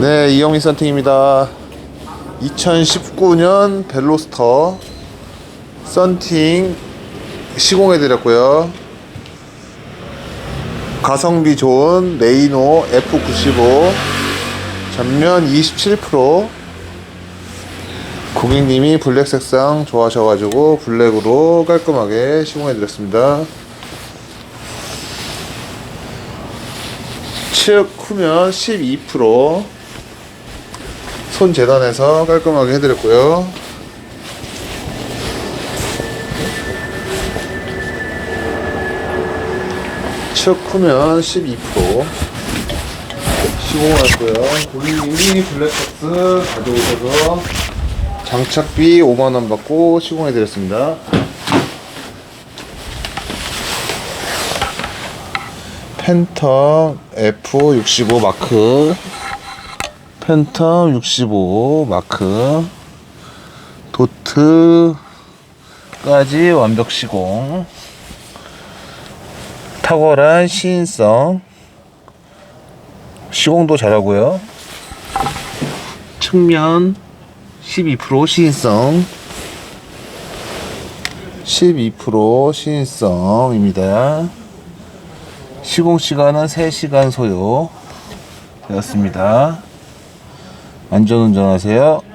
네, 이영민 썬팅입니다. 2019년 벨로스터 썬팅 시공해 드렸고요. 가성비 좋은 레이노 F95 전면 27% 고객님이 블랙 색상 좋아하셔가지고 블랙으로 깔끔하게 시공해 드렸습니다. 측 후면 12% 손 재단해서 깔끔하게 해드렸고요. 측 후면 12% 시공했고요. 고객님이 블랙박스 가져오셔서 장착비 5만원 받고 시공해드렸습니다. 팬텀 F65 마크 팬텀 65 마크. 도트까지 완벽 시공. 탁월한 시인성. 시공도 잘하고요. 측면 12% 시인성. 12% 시인성입니다. 시공 시간은 3시간 소요. 되었습니다. 안전 운전하세요.